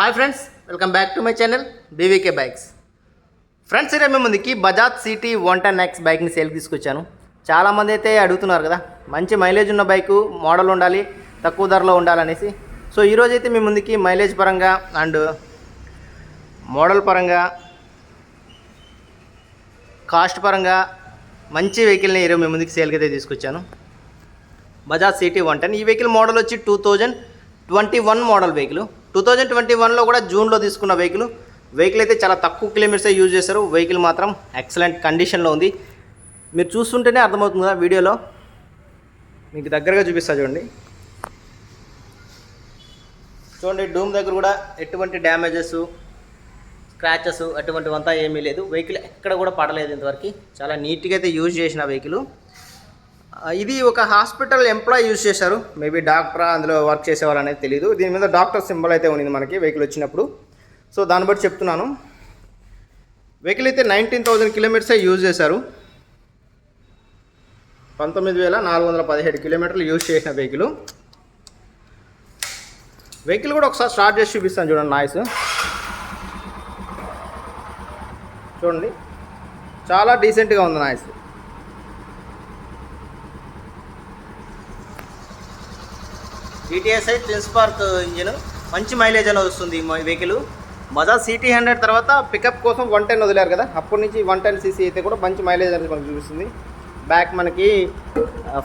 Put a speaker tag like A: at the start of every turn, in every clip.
A: Hi friends welcome back to my channel BVK bikes. Friends ఈరోజు మేము ముందుకి Bajaj CT one ten X బైక్ని సేల్కి తీసుకొచ్చాను. చాలామంది అయితే అడుగుతున్నారు కదా మంచి మైలేజ్ ఉన్న బైకు మోడల్ ఉండాలి తక్కువ ధరలో ఉండాలనేసి. సో ఈరోజు అయితే మీ ముందుకి మైలేజ్ పరంగా అండ్ మోడల్ పరంగా కాస్ట్ పరంగా మంచి వెహికల్ని ఈరోజు మీ ముందుకి సేల్కి అయితే తీసుకొచ్చాను. బజాజ్ సిటీ వన్ టెన్ ఈ వెహికల్ మోడల్ వచ్చి two thousand twenty one model vehicle. Two thousand twenty వన్లో కూడా జూన్లో తీసుకున్న వెహికల్. వెహికల్ అయితే చాలా తక్కువ కిలోమీటర్సే యూజ్ చేశారు. వెహికల్ మాత్రం ఎక్సలెంట్ కండిషన్లో ఉంది. మీరు చూస్తుంటేనే అర్థమవుతుంది కదా వీడియోలో? మీకు దగ్గరగా చూపిస్తా చూడండి. చూడండి డూమ్ దగ్గర కూడా ఎటువంటి డ్యామేజెస్ స్క్రాచెస్ అటువంటివంతా ఏమీ లేదు. వెహికల్ ఎక్కడ కూడా పడలేదు ఇంతవరకు. చాలా నీట్గా అయితే యూజ్ చేసిన వెహికల్. ఇది ఒక హాస్పిటల్ ఎంప్లాయ్ యూజ్ చేశారు. మేబీ డాక్టర్ అందులో వర్క్ చేసేవారు అనేది తెలియదు దీని మీద డాక్టర్ సింబల్ అయితే ఉంది మనకి వెహికల్ వచ్చినప్పుడు. సో దాన్ని బట్టి చెప్తున్నాను. వెహికల్ అయితే నైన్టీన్ థౌజండ్ కిలోమీటర్సే యూజ్ చేశారు. పంతొమ్మిది వేల నాలుగు వందల పదిహేడు కిలోమీటర్లు యూజ్ చేసిన వెహికల్. వెహికల్ కూడా ఒకసారి స్టార్ట్ చేసి చూపిస్తాను చూడండి నాయిస్. చూడండి. చాలా డీసెంట్గా ఉంది noise. DTSi twin spark engine మంచి మైలేజ్ అనేది వస్తుంది ఈ వెహికల్ మజా సిటీ హండ్రెడ్ తర్వాత పికప్ కోసం వన్ టెన్ వదిలేరు కదా. అప్పటి నుంచి వన్ టెన్ సీసీ అయితే కూడా మంచి మైలేజ్ అనేది మనకు చూపిస్తుంది. బ్యాక్ మనకి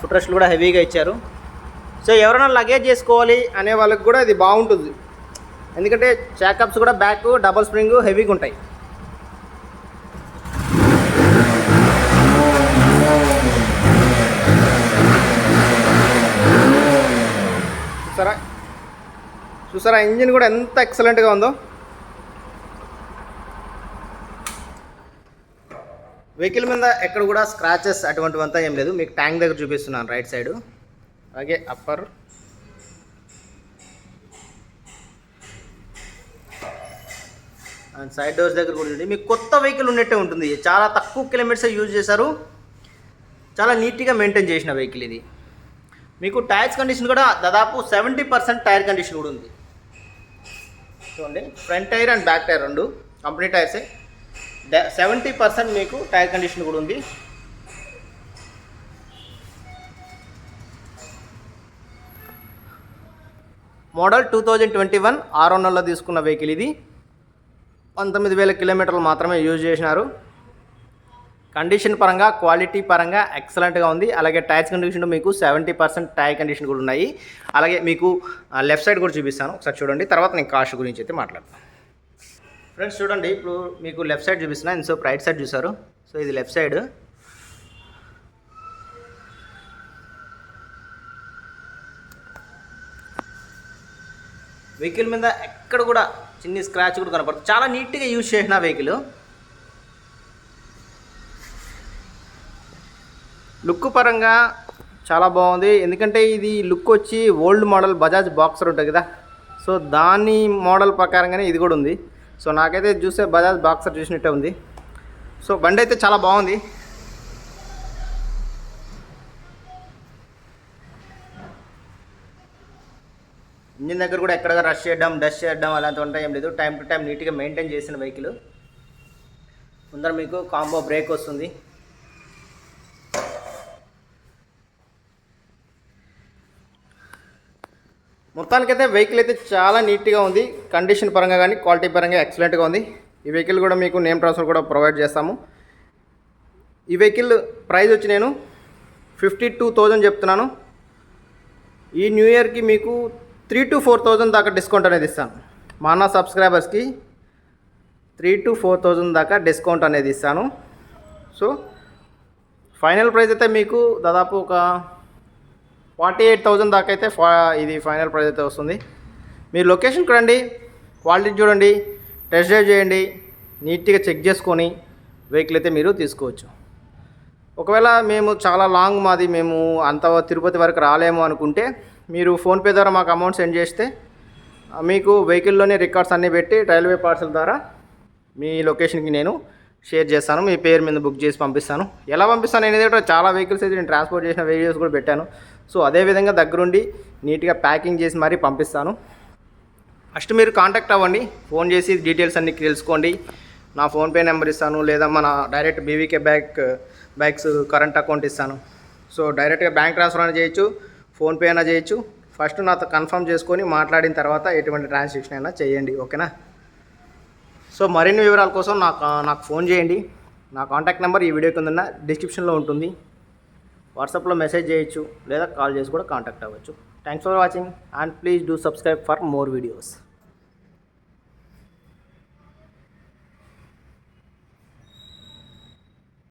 A: ఫుట్ రెస్ట్లు కూడా హెవీగా ఇచ్చారు. సో ఎవరైనా లగేజ్ చేసుకోవాలి అనే వాళ్ళకి కూడా ఇది బాగుంటుంది. ఎందుకంటే చాకప్స్ కూడా బ్యాక్ డబల్ స్ప్రింగ్ హెవీగా ఉంటాయి చూసారా చూసారా ఇంజిన్ కూడా ఎంత ఎక్సలెంట్గా ఉందో. వెహికల్ మీద ఎక్కడ కూడా స్క్రాచెస్ అటువంటివంతా ఏం లేదు. మీకు ట్యాంక్ దగ్గర చూపిస్తున్నాను రైట్ సైడ్ అలాగే అప్పర్ అండ్ సైడ్ డోర్స్ దగ్గర కూడా చూడండి. మీకు కొత్త వెహికల్ ఉన్నట్టే ఉంటుంది. చాలా తక్కువ కిలోమీటర్స్ యూజ్ చేశారు. చాలా నీట్గా మెయింటైన్ చేసిన వెహికల్ ఇది. మీకు టైర్స్ కండిషన్ కూడా దాదాపు సెవెంటీ పర్సెంట్ టైర్ కండిషన్ కూడా ఉంది. చూడండి. Front tyre and back tyre రెండు. కంపెనీ టైర్సే సెవెంటీ పర్సెంట్ మీకు టైర్ కండిషన్ కూడా ఉంది. Model two thousand twenty one ఆరు నెలలో తీసుకున్న వెహికల్ ఇది. పంతొమ్మిది వేల కిలోమీటర్లు మాత్రమే యూజ్ చేసినారు. కండిషన్ పరంగా క్వాలిటీ పరంగా ఎక్సలెంట్గా ఉంది. అలాగే టైర్స్ కండిషన్ మీకు సెవెంటీ పర్సెంట్ టైర్ కండిషన్ కూడా ఉన్నాయి. అలాగే మీకు లెఫ్ట్ సైడ్ కూడా చూపిస్తాను. ఒకసారి చూడండి. తర్వాత నేను కాస్ట్ గురించి అయితే మాట్లాడతాను. ఫ్రెండ్స్ చూడండి. ఇప్పుడు మీకు లెఫ్ట్ సైడ్ చూపిస్తున్నా. సో రైట్ సైడ్ చూసారు సో ఇది లెఫ్ట్ సైడ్. వెహికల్ మీద ఎక్కడ కూడా చిన్ని స్క్రాచ్ కూడా కనపడుతుంది చాలా నీట్గా యూజ్ చేసిన వెహికల్. లుక్ పరంగా చాలా బాగుంది. ఎందుకంటే ఇది లుక్ వచ్చి ఓల్డ్ మోడల్ బజాజ్ బాక్సర్ ఉంటుంది కదా. సో దాని మోడల్ ప్రకారంగానే ఇది కూడా ఉంది. సో నాకైతే చూస్తే బజాజ్ బాక్సర్ చూసినట్టే ఉంది. సో బండి అయితే చాలా బాగుంది. ఇంజిన్ దగ్గర కూడా ఎక్కడ రష్ చేయడం డస్ట్ చేయడం అలాంటి ఉంటాయి ఏం లేదు. టైం టు టైం నీట్గా మెయింటైన్ చేసిన వెహికల్ ముందర మీకు కాంబో బ్రేక్ వస్తుంది. మొత్తానికైతే వెహికల్ అయితే చాలా నీట్గా ఉంది. కండిషన్ పరంగా కానీ క్వాలిటీ పరంగా ఎక్సలెంట్గా ఉంది. ఈ వెహికల్ కూడా మీకు నేమ్ ట్రాన్స్ఫర్ కూడా ప్రొవైడ్ చేస్తాము. ఈ వెహికల్ ప్రైస్ వచ్చి నేను ఫిఫ్టీ టూ థౌజండ్ చెప్తున్నాను. ఈ న్యూ ఇయర్కి మీకు త్రీ టు ఫోర్ థౌజండ్ దాకా డిస్కౌంట్ అనేది ఇస్తాను. మా అన్న సబ్స్క్రైబర్స్కి త్రీ టు ఫోర్ థౌజండ్ దాకా డిస్కౌంట్ అనేది ఇస్తాను. సో ఫైనల్ ప్రైస్ అయితే మీకు దాదాపు ఒక ఫార్టీ ఎయిట్ థౌజండ్ దాకా అయితే ఫా ఇది ఫైనల్ ప్రైస్ అయితే వస్తుంది. మీరు లొకేషన్కి రండి క్వాలిటీ చూడండి టెస్ట్ డ్రైవ్ చేయండి నీట్గా చెక్ చేసుకొని వెహికల్ అయితే మీరు తీసుకోవచ్చు. ఒకవేళ మేము చాలా లాంగ్ మాది మేము అంత తిరుపతి వరకు రాలేము అనుకుంటే మీరు ఫోన్పే ద్వారా మాకు అమౌంట్ సెండ్ చేస్తే మీకు వెహికల్లోనే రికార్డ్స్ అన్నీ పెట్టి రైల్వే పార్సల్ ద్వారా మీ లొకేషన్కి నేను షేర్ చేస్తాను. మీ పేరు మీద బుక్ చేసి పంపిస్తాను. ఎలా పంపిస్తాను నేను కూడా చాలా వెహికల్స్ అయితే నేను ట్రాన్స్పోర్ట్ చేసిన వీడియోస్ కూడా పెట్టాను. సో అదేవిధంగా దగ్గరుండి నీట్గా ప్యాకింగ్ చేసి మరీ పంపిస్తాను. ఫస్ట్ మీరు కాంటాక్ట్ అవ్వండి. ఫోన్ చేసి డీటెయిల్స్ అన్ని తెలుసుకోండి. నా ఫోన్పే నెంబర్ ఇస్తాను. లేదా మన direct BVK bank banks current account ఇస్తాను. సో డైరెక్ట్గా బ్యాంక్ ట్రాన్స్ఫర్ అయినా చేయొచ్చు. ఫోన్పే అయినా చేయొచ్చు. ఫస్ట్ నాతో కన్ఫర్మ్ చేసుకొని మాట్లాడిన తర్వాత ఎటువంటి ట్రాన్సాక్షన్ అయినా చేయండి. ఓకేనా? సో మరిన్ని వివరాల కోసం నాకు నాకు ఫోన్ చేయండి. నా కాంటాక్ట్ నెంబర్ ఈ వీడియో కింద డిస్క్రిప్షన్లో ఉంటుంది. వాట్సాప్లో మెసేజ్ చేయొచ్చు లేదా కాల్ చేసి కూడా కాంటాక్ట్ అవ్వచ్చు. Thanks for watching and please do subscribe for more videos